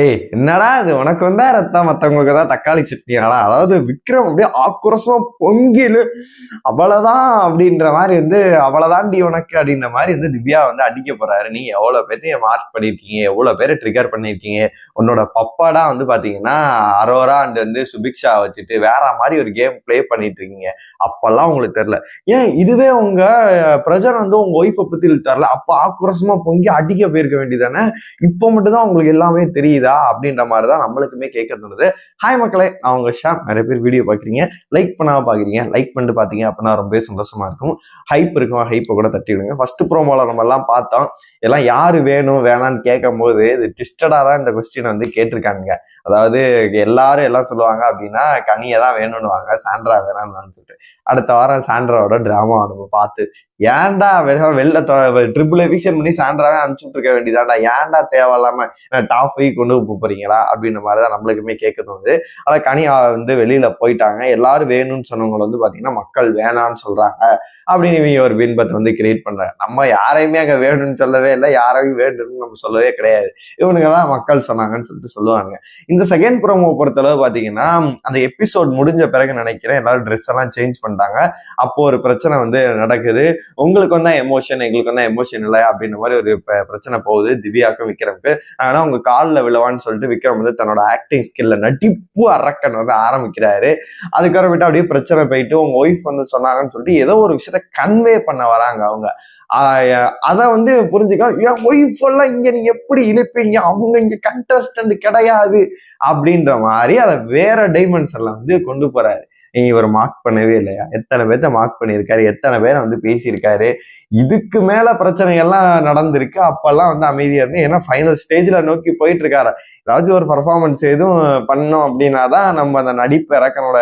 ஏய் என்னடா இது? உனக்கு வந்தா ரத்தம் மற்றவங்களுக்கு தான் தக்காளி சட்னியாடா அதாவது விக்ரம் அப்படியே ஆக்ரோஷமா பொங்கிலு அவ்வளவுதான் அப்படின்ற மாதிரி வந்து அவ்வளவுதாண்டி உனக்கு அப்படின்ற மாதிரி வந்து திவ்யா வந்து அடிக்க போறாரு. நீ எவ்வளவு பேர்த்தையும் மார்க் பண்ணியிருக்கீங்க எவ்வளவு பேரை ட்ரிகர் பண்ணியிருக்கீங்க. உன்னோட பப்பாடா வந்து பாத்தீங்கன்னா அரோரா அண்ட் வந்து சுபிக்ஷா வச்சுட்டு வேற மாதிரி ஒரு கேம் ப்ளே பண்ணிட்டு இருக்கீங்க அப்பெல்லாம் உங்களுக்கு தெரியல. ஏன்? இதுவே உங்க பிரஜர் வந்து உங்க ஒய்ஃபை பத்தி தரல அப்ப ஆக்ரோஷமா பொங்கி அடிக்க போயிருக்க வேண்டியதானே இப்போ மட்டும்தான் உங்களுக்கு எல்லாமே தெரியுது? அப்படின்ற மாதிரி தான் நம்மளுக்குமே கேட்க தோணுது. ஹாய் மக்களே நான் உங்க ஷாம். நிறைய பேர் வீடியோ பார்க்குறீங்க. லைக் பண்ணாம பார்க்குறீங்க. லைக் பண்ணிட்டு பார்த்தீங்க அப்படின்னா ரொம்பவே சந்தோஷமா இருக்கும். ஹைப் இருக்கும். ஹைப்பை கூட தட்டி விடுங்க. ஃபர்ஸ்ட் ப்ரோமோல நம்ம எல்லாம் பார்த்தோம். எல்லாம் யாரு வேணும் வேணான்னு கேட்கும் போது இது ட்விஸ்டடா தான் இந்த கொஸ்டின் வந்து கேட்டிருக்காங்க அதாவது எல்லாரும் எல்லாம் சொல்லுவாங்க அப்படின்னா கனியை தான் வேணும்னுவாங்க. சாண்ட்ரா வேணாம்னு சொல்லிட்டு. அடுத்த வாரம் சாண்ட்ராவோட டிராமா நம்ம பார்த்து ஏன்டா வெறும் வெளில ட்ரிபிள் எவிக்ஷன் பண்ணி சாண்ட்ராவே அனுப்பிச்சுட்டு இருக்க வேண்டியதாண்டா ஏன்டா தேவையில்லாம டாப் ஃபைவ் கொண்டு போக போறீங்களா அப்படின்ற மாதிரி தான் நம்மளுக்குமே கேட்க தோணுது. ஆனால் கனியா வந்து வெளியில போயிட்டாங்க. எல்லாரும் வேணும்னு சொன்னவங்க வந்து பாத்தீங்கன்னா மக்கள் வேணாம்னு சொல்றாங்க. அப்படின்னு இவங்க ஒரு பின்பத்தை வந்து கிரியேட் பண்றாங்க. நம்ம யாரையுமே அங்க வேணும்னு சொல்லவே இல்லை. யாரையும் வேணும்னு நம்ம சொல்லவே கிடையாது. இவனுங்க தான் மக்கள் சொன்னாங்கன்னு சொல்லிட்டு சொல்லுவாங்க. இந்த செகண்ட் ப்ரோமோ பொறுத்தளவு பாத்தீங்கன்னா அந்த எபிசோட் முடிஞ்ச பிறகு நினைக்கிறேன் எல்லாரும் ட்ரெஸ் எல்லாம் சேஞ்ச் பண்ணிட்டாங்க. அப்போ ஒரு பிரச்சனை வந்து நடக்குது. உங்களுக்கு வந்தா எமோஷன் எங்களுக்கு வந்தா எமோஷன் இல்லை அப்படின்ற மாதிரி ஒரு பிரச்சனை போகுது. திவ்யாக்கும் விக்ரமுக்கு. ஆனால் உங்க காலில் அல்லவான்னு சொல்லிட்டு விக்ரம் வந்து தன்னோட ஆக்டிங் ஸ்கில்ல நடிப்பு அரக்கன் வந்து ஆரம்பிக்கிறாரு. அதுக்கப்புறமேட்டு அப்படியே பிரச்சனை போயிட்டு உங்க ஒய்ஃப் வந்து சொன்னாங்கன்னு சொல்லிட்டு ஏதோ ஒரு விஷயத்த கன்வே பண்ண வராங்க அவங்க. அதை வந்து புரிஞ்சுக்க என் ஒய்ஃப் எல்லாம் இங்க நீங்க எப்படி இழுப்பீங்க அவங்க இங்க கண்டஸ்டன்ட் கிடையாது. அப்படின்ற மாதிரி அதை வேற டைமென்ஷன்ல வந்து கொண்டு போறாரு. இவர் மார்க் பண்ணவே இல்லையா? எத்தனை பேர்த்த மார்க் பண்ணியிருக்காரு? எத்தனை பேரை வந்து பேசியிருக்காரு? இதுக்கு மேல பிரச்சனைகள்லாம் நடந்திருக்கு. அப்பெல்லாம் வந்து அமைதியா இருந்து ஏன்னா ஃபைனல் ஸ்டேஜ்ல நோக்கி போயிட்டு இருக்காரு ஏதாச்சும் ஒரு பர்ஃபார்மன்ஸ் எதுவும் பண்ணோம் அப்படின்னா தான் நம்ம அந்த நடிப்பு இறக்கனோட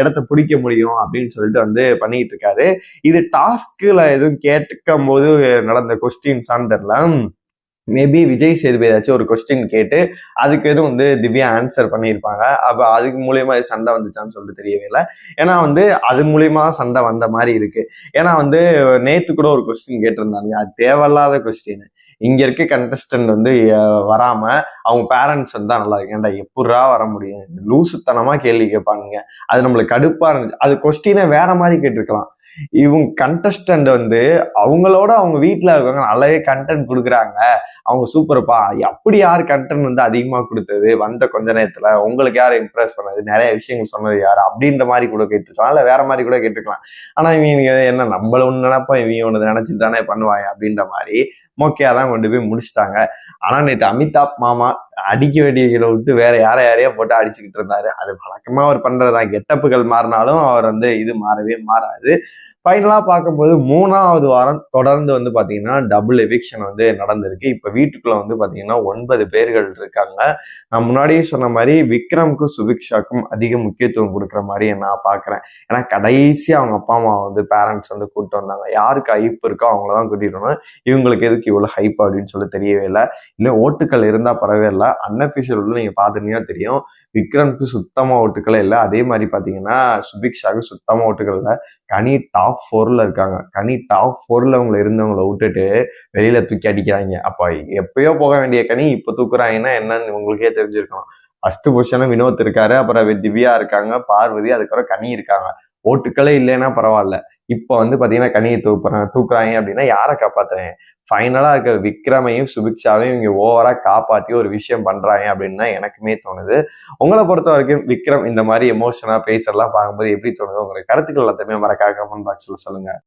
இடத்த பிடிக்க முடியும் அப்படின்னு சொல்லிட்டு வந்து பண்ணிட்டு இருக்காரு இது டாஸ்க்ல எதுவும் கேட்டுக்கும் போது நடந்த கொஸ்டின்ஸான்னு தெரியல. மேபி விஜய் சேதுபதி ஏதாச்சும் ஒரு கொஸ்டின் கேட்டு அதுக்கு எதுவும் வந்து திவ்யா ஆன்சர் பண்ணியிருப்பாங்க. அப்போ அதுக்கு மூலியமா சண்டை வந்துச்சான்னு சொல்லிட்டு தெரியவே இல்லை. ஏன்னா வந்து அது மூலயமா சண்டை வந்த மாதிரி இருக்கு. ஏன்னா வந்து நேத்து கூட ஒரு கொஸ்டின் கேட்டிருந்தாங்க அது தேவையில்லாத கொஸ்டின் இங்க இருக்க கண்டஸ்டன்ட் வந்து வராம அவங்க பேரண்ட்ஸ் வந்து நல்லா இருக்கு ஏன்டா எப்படா வர முடியும்? லூசுத்தனமா கேள்வி கேட்பாங்க அது நம்மளுக்கு கடுப்பா இருந்துச்சு. அது கொஸ்டினை வேற மாதிரி கேட்டிருக்கலாம். இவங்க கண்டஸ்டன்ட் வந்து அவங்களோட அவங்க வீட்டில் இருக்கவங்க நல்லாவே கண்டென்ட் கொடுக்குறாங்க. அவங்க சூப்பர்ப்பா அப்படி யார் கண்டென்ட் வந்து அதிகமாக கொடுத்தது? வந்த கொஞ்ச நேரத்தில் உங்களுக்கு யார் இம்ப்ரெஸ் பண்ணது? நிறைய விஷயங்கள் சொன்னது யார்? அப்படின்ற மாதிரி கூட கேட்டுருக்கலாம். இல்லை வேற மாதிரி கூட கேட்டுருக்கலாம். ஆனால் இவங்க என்ன நம்மள ஒன்று நினைப்போம். இவங்க ஒன்று நினச்சிட்டு தானே பண்ணுவாங்க அப்படின்ற மாதிரி மோக்கையா தான் கொண்டு போய் முடிச்சிட்டாங்க. ஆனா நேற்று அமிதாப் மாமா அடிக்க வேண்டியதை விட்டு வேற யார யாரையோ போட்டு அடிச்சுக்கிட்டு இருந்தாரு. அது வழக்கமா அவர் பண்றதுதான். கெட்டப்புகள் மாறினாலும் அவர் வந்து இது மாறவே மாறாது. ஃபைனலாக பார்க்கும்போது மூணாவது வாரம் தொடர்ந்து வந்து பார்த்தீங்கன்னா டபுள் எவிக்ஷன் வந்து நடந்திருக்கு. இப்போ வீட்டுக்குள்ளே வந்து பார்த்தீங்கன்னா ஒன்பது பேர்கள் இருக்காங்க. நான் முன்னாடியே சொன்ன மாதிரி விக்ரம்க்கும் சுபிக்ஷாக்கும் அதிக முக்கியத்துவம் கொடுக்குற மாதிரி நான் பார்க்குறேன். ஏன்னா கடைசியாக அவங்க அப்பா அம்மா வந்து பேரண்ட்ஸ் வந்து கூப்பிட்டு வந்தாங்க. யாருக்கு ஹைப் இருக்கோ அவங்கள தான் கூட்டிட்டு வந்தாங்க இவங்களுக்கு எதுக்கு இவ்வளோ ஹைப் அப்படின்னு சொல்லி தெரியவே இல்லை. இல்லை ஓட்டுக்கள் இருந்தால் பரவே இல்லை அன்அஃபிஷியல் நீங்கள் பார்த்துட்டீங்கன்னா தெரியும். விக்ரம்க்கு சுத்தமாக ஓட்டுக்களே இல்லை. அதே மாதிரி பார்த்தீங்கன்னா சுபிக்ஷாவுக்கு சுத்தமாக ஓட்டுக்கள் இல்லை. கனி டாப் ஃபோரில் இருக்காங்க. கனி டாப் ஃபோரில் அவங்கள இருந்தவங்கள விட்டுட்டு வெளியில் தூக்கி அடிக்கிறாங்க. அப்போ எப்பயோ போக வேண்டிய கனி இப்போ தூக்குறாங்கன்னா என்னன்னு உங்களுக்கே தெரிஞ்சிருக்கணும். ஃபர்ஸ்ட் பொசிஷனும் வினோத் இருக்காரு அப்புறம் திவ்யா இருக்காங்க பார்வதி அதுக்கப்புறம் கனி இருக்காங்க. ஓட்டுக்களே இல்லைன்னா பரவாயில்ல. இப்போ வந்து பார்த்தீங்கன்னா கனியை தூக்குறாங்க தூக்குறாங்க அப்படின்னா யாரை காப்பாற்றுறேன் ஃபைனலாக இருக்க விக்ரமையும் சுபிக்ஷாவையும் இவங்க ஓவராக காப்பாற்றி ஒரு விஷயம் பண்ணுறாங்க அப்படின்னு தான் எனக்குமே தோணுது. உங்களை பொறுத்த வரைக்கும் விக்ரம் இந்த மாதிரி எமோஷனாக பேசலாம் பார்க்கும்போது எப்படி தோணுது? உங்களுக்கு கருத்துக்கள் எல்லாத்தையுமே மறக்காம கமெண்ட் பாக்ஸில் சொல்லுங்க.